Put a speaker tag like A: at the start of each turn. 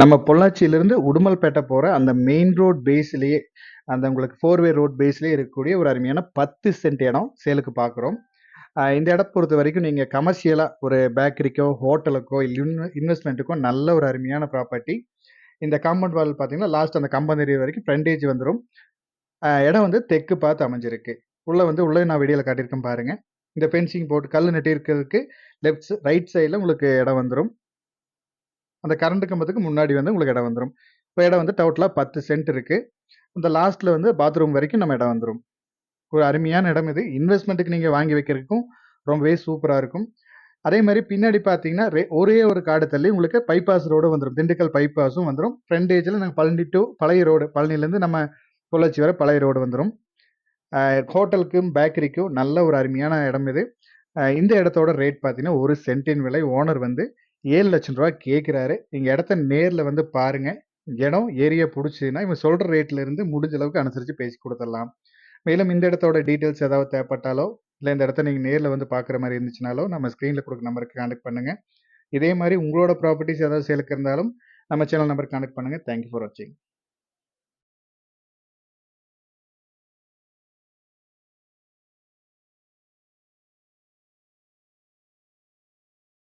A: நம்ம பொள்ளாச்சியிலிருந்து உடுமல்பேட்டை போகிற அந்த மெயின் ரோட் பேஸ்லேயே அந்த உங்களுக்கு ஃபோர் வே ரோட் பேஸ்லேயே இருக்கக்கூடிய ஒரு அருமையான 10 சென்ட் இடம் சேலுக்கு பார்க்குறோம். இந்த இடம் பொறுத்த வரைக்கும் நீங்கள் கமர்ஷியலாக ஒரு பேக்கரிக்கோ, ஹோட்டலுக்கோ, இன் இன்வெஸ்ட்மென்ட்டுக்கோ நல்ல ஒரு அருமையான ப்ராப்பர்ட்டி. இந்த காம்பவுண்ட் வால் பார்த்தீங்கன்னா, லாஸ்ட் அந்த கம்பம் தெரியிற வரைக்கும் ஃப்ரண்டேஜ் வந்துடும் இடம் வந்து தெற்கு பார்த்து அமைஞ்சிருக்கு. உள்ளே வந்து உள்ளே நான் வீடியோல காட்டியிருக்கேன் பாருங்கள் இந்த ஃபென்சிங் போட்டு கல் நட்டிருக்கிறதுக்கு லெஃப்ட் ரைட் சைடில் உங்களுக்கு இடம் வந்துடும் அந்த கரண்ட் கம்பத்துக்கு முன்னாடி வந்து உங்களுக்கு இடம் வந்துடும் இப்போ இடம் வந்து டவுட்டலாக பத்து சென்ட் இருக்குது இந்த லாஸ்ட்டில் வந்து பாத்ரூம் வரைக்கும் நம்ம இடம் வந்துடும் ஒரு அருமையான இடம் இது. இன்வெஸ்ட்மெண்ட்டுக்கு நீங்கள் வாங்கி வைக்கிறதுக்கும் ரொம்பவே சூப்பராக இருக்கும். அதே மாதிரி பின்னாடி பார்த்தீங்கன்னா, ஒரே ஒரு காடு தள்ளி உங்களுக்கு பைபாஸ் ரோடும் வந்துடும் திண்டுக்கல் பைபாஸும் வந்துடும் ஃப்ரண்ட் ஏஜில் நாங்கள் பழனி டு பழைய ரோடு. பழனிலேருந்து நம்ம பொள்ளாச்சி வர பழைய ரோடு வந்துடும் ஹோட்டலுக்கும், பேக்கரிக்கும் நல்ல ஒரு அருமையான இடம் இது. இந்த இடத்தோட ரேட் பார்த்தீங்கன்னா, ஒரு சென்டின் விலை ஓனர் வந்து ஏழு லட்சம் ரூபா கேட்குறாரு எங்கள் இடத்த நேரில் வந்து பாருங்கள் இடம், ஏரியா பிடிச்சதுன்னா இவங்க சொல்கிற ரேட்லேருந்து முடிஞ்ச அளவுக்கு அனுசரித்து பேசி கொடுத்துடலாம் மேலும் இந்த இடத்தோட டீட்டெயில்ஸ் ஏதாவது தேவைப்பட்டாலோ, இல்லை இந்த இடத்த நீங்கள் நேரில் வந்து பார்க்குற மாதிரி இருந்துச்சுனாலோ, நம்ம ஸ்க்ரீனில் கொடுக்க நம்பருக்கு காண்டக்ட் பண்ணுங்க. இதே மாதிரி உங்களோட ப்ராப்பர்ட்டிஸ் ஏதாவது சேலுக்கு இருந்தாலும், நம்ம சேனல் நம்பருக்கு காண்டக்ட் பண்ணுங்க. தேங்க் யூ ஃபார் வாட்சிங்.